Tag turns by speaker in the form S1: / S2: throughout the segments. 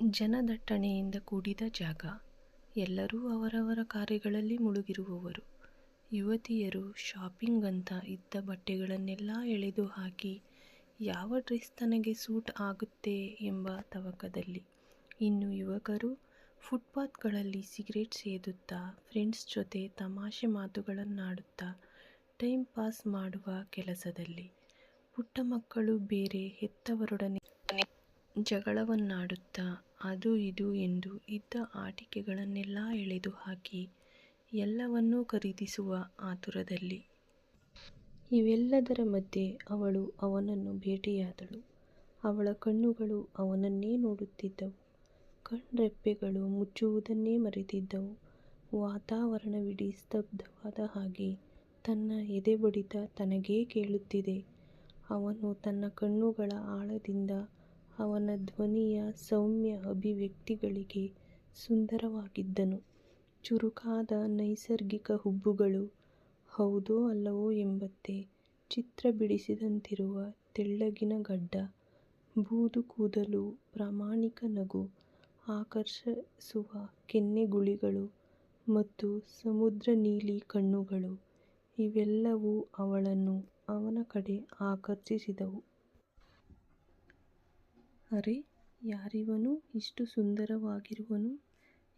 S1: ಜನದಟ್ಟಣೆಯಿಂದ ಕೂಡಿದ ಜಾಗ. ಎಲ್ಲರೂ ಅವರವರ ಕಾರ್ಯಗಳಲ್ಲಿ ಮುಳುಗಿರುವವರು. ಯುವತಿಯರು ಶಾಪಿಂಗ್ ಅಂತ ಇದ್ದ ಬಟ್ಟೆಗಳನ್ನೆಲ್ಲ ಎಳೆದು ಹಾಕಿ ಯಾವ ಡ್ರೆಸ್ ತನಗೆ ಸೂಟ್ ಆಗುತ್ತೆ ಎಂಬ ತವಕದಲ್ಲಿ. ಇನ್ನು ಯುವಕರು ಫುಟ್ಪಾತ್ಗಳಲ್ಲಿ ಸಿಗರೇಟ್ ಸೇದುತ್ತಾ, ಫ್ರೆಂಡ್ಸ್ ಜೊತೆ ತಮಾಷೆ ಮಾತುಗಳನ್ನಾಡುತ್ತಾ ಟೈಮ್ ಪಾಸ್ ಮಾಡುವ ಕೆಲಸದಲ್ಲಿ. ಪುಟ್ಟ ಮಕ್ಕಳು ಬೇರೆ ಹೆತ್ತವರೊಡನೆ ಜಗಳವನ್ನಾಡುತ್ತಾ, ಅದು ಇದು ಎಂದು ಇದ್ದ ಆಟಿಕೆಗಳನ್ನೆಲ್ಲ ಎಳೆದು ಹಾಕಿ ಎಲ್ಲವನ್ನೂ ಖರೀದಿಸುವ ಆತುರದಲ್ಲಿ. ಇವೆಲ್ಲದರ ಮಧ್ಯೆ ಅವಳು ಅವನನ್ನು ಭೇಟಿಯಾದಳು. ಅವಳ ಕಣ್ಣುಗಳು ಅವನನ್ನೇ ನೋಡುತ್ತಿದ್ದವು. ಕಣ್ರೆಪ್ಪೆಗಳು ಮುಚ್ಚುವುದನ್ನೇ ಮರೆತಿದ್ದವು. ವಾತಾವರಣವಿಡೀ ಸ್ತಬ್ಧವಾದ ಹಾಗೆ ತನ್ನ ಎದೆಬಡಿತ ತನಗೇ ಕೇಳುತ್ತಿದೆ. ಅವನು ತನ್ನ ಕಣ್ಣುಗಳ ಆಳದಿಂದ ಅವನ ಧ್ವನಿಯ ಸೌಮ್ಯ ಅಭಿವ್ಯಕ್ತಿಗಳಿಗೆ ಸುಂದರವಾಗಿದ್ದನು. ಚುರುಕಾದ ನೈಸರ್ಗಿಕ ಹುಬ್ಬುಗಳು, ಹೌದೋ ಅಲ್ಲವೋ ಎಂಬಂತೆ ಚಿತ್ರ ಬಿಡಿಸಿದಂತಿರುವ ತೆಳ್ಳಗಿನ ಗಡ್ಡ, ಬೂದು ಕೂದಲು, ಪ್ರಾಮಾಣಿಕ ನಗು, ಆಕರ್ಷಿಸುವ ಕೆನ್ನೆಗುಳಿಗಳು ಮತ್ತು ಸಮುದ್ರ ನೀಲಿ ಕಣ್ಣುಗಳು ಇವೆಲ್ಲವೂ ಅವಳನ್ನು ಅವನ ಕಡೆ ಆಕರ್ಷಿಸಿದವು. ಅರೇ, ಯಾರಿವನು ಇಷ್ಟು ಸುಂದರವಾಗಿರುವನು?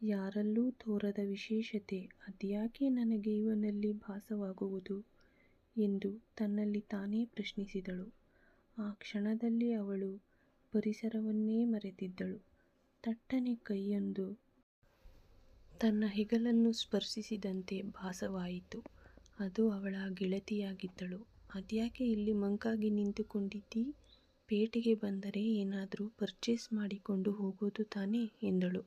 S1: ಯಾರಲ್ಲೂ ತೋರದ ವಿಶೇಷತೆ, ಅದ್ಯಾಕೆ ನನಗೆ ಇವನಲ್ಲಿ ಭಾಸವಾಗುವುದು? ಎಂದು ತನ್ನಲ್ಲಿ ತಾನೇ ಪ್ರಶ್ನಿಸಿದಳು. ಆ ಕ್ಷಣದಲ್ಲಿ ಅವಳು ಪರಿಸರವನ್ನೇ ಮರೆತಿದ್ದಳು. ತಟ್ಟನೆ ಕೈಯೊಂದು ತನ್ನ ಹೆಗಲನ್ನು ಸ್ಪರ್ಶಿಸಿದಂತೆ ಭಾಸವಾಯಿತು. ಅದು ಅವಳ ಗೆಳತಿಯಾಗಿದ್ದಳು. ಅದ್ಯಾಕೆ ಇಲ್ಲಿ ಮಂಕಾಗಿ ನಿಂತುಕೊಂಡಿದ್ದೀ? ಪೇಟೆಗೆ ಬಂದರೆ ಏನಾದರೂ ಪರ್ಚೇಸ್ ಮಾಡಿಕೊಂಡು ಹೋಗೋದು ತಾನೇ ಎಂದಳು.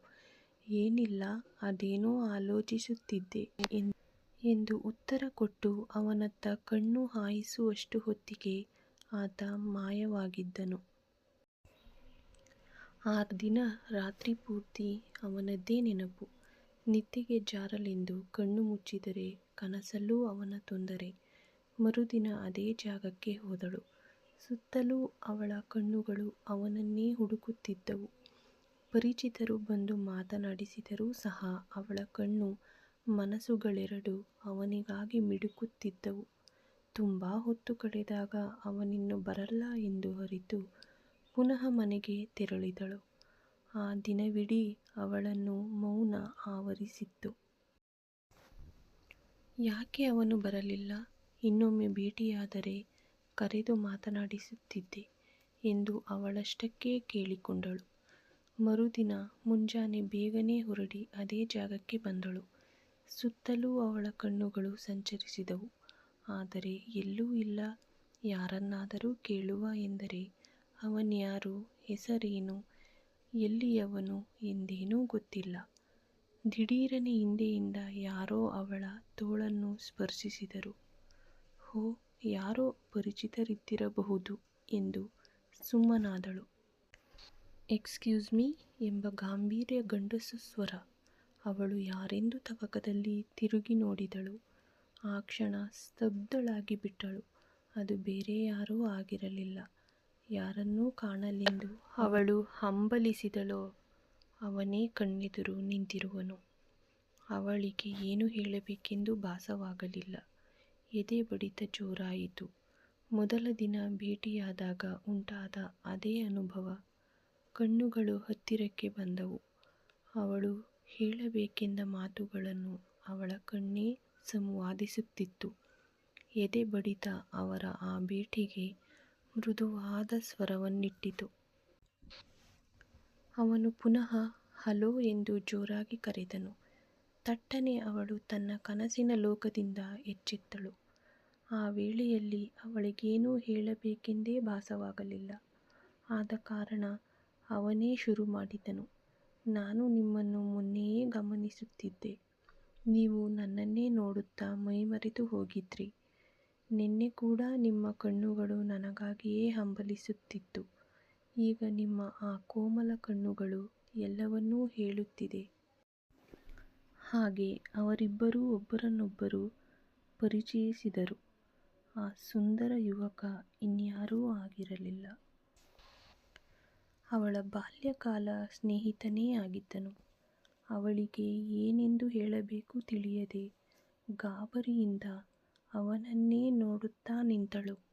S1: ಏನಿಲ್ಲ, ಅದೇನೋ ಆಲೋಚಿಸುತ್ತಿದ್ದೆ ಎಂದು ಉತ್ತರ ಕೊಟ್ಟು ಅವನತ್ತ ಕಣ್ಣು ಹಾಯಿಸುವಷ್ಟು ಹೊತ್ತಿಗೆ ಆತ ಮಾಯವಾಗಿದ್ದನು. ಆ ದಿನ ರಾತ್ರಿ ಪೂರ್ತಿ ಅವನದ್ದೇ ನೆನಪು. ನಿದ್ದೆಗೆ ಜಾರಲೆಂದು ಕಣ್ಣು ಮುಚ್ಚಿದರೆ ಕನಸಲ್ಲೂ ಅವನ ತೊಂದರೆ. ಮರುದಿನ ಅದೇ ಜಾಗಕ್ಕೆ ಹೋದಳು. ಸುತ್ತಲೂ ಅವಳ ಕಣ್ಣುಗಳು ಅವನನ್ನೇ ಹುಡುಕುತ್ತಿದ್ದವು. ಪರಿಚಿತರು ಬಂದು ಮಾತನಾಡಿಸಿದರೂ ಸಹ ಅವಳ ಕಣ್ಣು ಮನಸ್ಸುಗಳೆರಡೂ ಅವನಿಗಾಗಿ ಮಿಡುಕುತ್ತಿದ್ದವು. ತುಂಬ ಹೊತ್ತು ಕಳೆದಾಗ ಅವನಿನ್ನು ಬರಲ್ಲ ಎಂದು ಅರಿತು ಪುನಃ ಮನೆಗೆ ತೆರಳಿದಳು. ಆ ದಿನವಿಡೀ ಅವಳನ್ನು ಮೌನ ಆವರಿಸಿತ್ತು. ಯಾಕೆ ಅವನು ಬರಲಿಲ್ಲ? ಇನ್ನೊಮ್ಮೆ ಭೇಟಿಯಾದರೆ ಕರೆದು ಮಾತನಾಡಿಸುತ್ತಿದ್ದೆ ಎಂದು ಅವಳಷ್ಟಕ್ಕೇ ಕೇಳಿಕೊಂಡಳು. ಮರುದಿನ ಮುಂಜಾನೆ ಬೇಗನೆ ಹೊರಡಿ ಅದೇ ಜಾಗಕ್ಕೆ ಬಂದಳು. ಸುತ್ತಲೂ ಅವಳ ಕಣ್ಣುಗಳು ಸಂಚರಿಸಿದವು. ಆದರೆ ಎಲ್ಲೂ ಇಲ್ಲ. ಯಾರನ್ನಾದರೂ ಕೇಳುವ ಎಂದರೆ ಅವನ್ಯಾರು, ಹೆಸರೇನು, ಎಲ್ಲಿಯವನು ಎಂದೇನೂ ಗೊತ್ತಿಲ್ಲ. ದಿಢೀರನೆ ಹಿಂದೆಯಿಂದ ಯಾರೋ ಅವಳ ತೋಳನ್ನು ಸ್ಪರ್ಶಿಸಿದರು. ಹೋ ಯಾರೋ ಪರಿಚಿತರಿದ್ದಿರಬಹುದು ಎಂದು ಸುಮ್ಮನಾದಳು. ಎಕ್ಸ್ಕ್ಯೂಸ್ ಮಿ ಎಂಬ ಗಾಂಭೀರ್ಯ ಗಂಡಸು ಸ್ವರ. ಅವಳು ಯಾರೆಂದು ತವಕದಲ್ಲಿ ತಿರುಗಿ ನೋಡಿದಳು. ಆ ಕ್ಷಣ ಸ್ತಬ್ಧಳಾಗಿಬಿಟ್ಟಳು. ಅದು ಬೇರೆ ಯಾರೂ ಆಗಿರಲಿಲ್ಲ. ಯಾರನ್ನೂ ಕಾಣಲೆಂದು ಅವಳು ಹಂಬಲಿಸಿದಳೋ ಅವನೇ ಕಣ್ಣೆದುರು ನಿಂತಿರುವನು. ಅವಳಿಗೆ ಏನು ಹೇಳಬೇಕೆಂದು ಭಾಸವಾಗಲಿಲ್ಲ. ಎದೆ ಬಡಿತ ಜೋರಾಯಿತು. ಮೊದಲ ದಿನ ಭೇಟಿಯಾದಾಗ ಉಂಟಾದ ಅದೇ ಅನುಭವ. ಕಣ್ಣುಗಳು ಹತ್ತಿರಕ್ಕೆ ಬಂದವು. ಅವಳು ಹೇಳಬೇಕೆಂದ ಮಾತುಗಳನ್ನು ಅವಳ ಕಣ್ಣೇ ಸಂವಾದಿಸುತ್ತಿತ್ತು. ಎದೆ ಬಡಿತ ಅವರ ಆ ಭೇಟಿಗೆ ಮೃದುವಾದ ಸ್ವರವನ್ನಿಟ್ಟಿತು. ಅವನು ಪುನಃ, ಹಲೋ ಎಂದು ಜೋರಾಗಿ ಕರೆದನು. ತಟ್ಟನೆ ಅವಳು ತನ್ನ ಕನಸಿನ ಲೋಕದಿಂದ ಎಚ್ಚೆತ್ತಳು. ಆ ವೇಳೆಯಲ್ಲಿ ಅವಳಿಗೇನೂ ಹೇಳಬೇಕೆಂದೇ ಭಾಸವಾಗಲಿಲ್ಲ. ಆದ ಕಾರಣ ಅವನೇ ಶುರು ಮಾಡಿದನು. ನಾನು ನಿಮ್ಮನ್ನು ಮೊನ್ನೆಯೇ ಗಮನಿಸುತ್ತಿದ್ದೆ. ನೀವು ನನ್ನನ್ನೇ ನೋಡುತ್ತಾ ಮೈಮರೆತು ಹೋಗಿದ್ರಿ. ನಿನ್ನೆ ಕೂಡ ನಿಮ್ಮ ಕಣ್ಣುಗಳು ನನಗಾಗಿಯೇ ಹಂಬಲಿಸುತ್ತಿತ್ತು. ಈಗ ನಿಮ್ಮ ಆ ಕೋಮಲ ಕಣ್ಣುಗಳು ಎಲ್ಲವನ್ನೂ ಹೇಳುತ್ತಿದೆ. ಹಾಗೆ ಅವರಿಬ್ಬರೂ ಒಬ್ಬರನ್ನೊಬ್ಬರು ಪರಿಚಯಿಸಿದರು. ಆ ಸುಂದರ ಯುವಕ ಇನ್ಯಾರೂ ಆಗಿರಲಿಲ್ಲ. ಅವಳ ಬಾಲ್ಯಕಾಲ ಸ್ನೇಹಿತನೇ ಆಗಿದ್ದನು. ಅವಳಿಗೆ ಏನೆಂದು ಹೇಳಬೇಕು ತಿಳಿಯದೆ ಗಾಬರಿಯಿಂದ ಅವನನ್ನೇ ನೋಡುತ್ತಾ ನಿಂತಳು.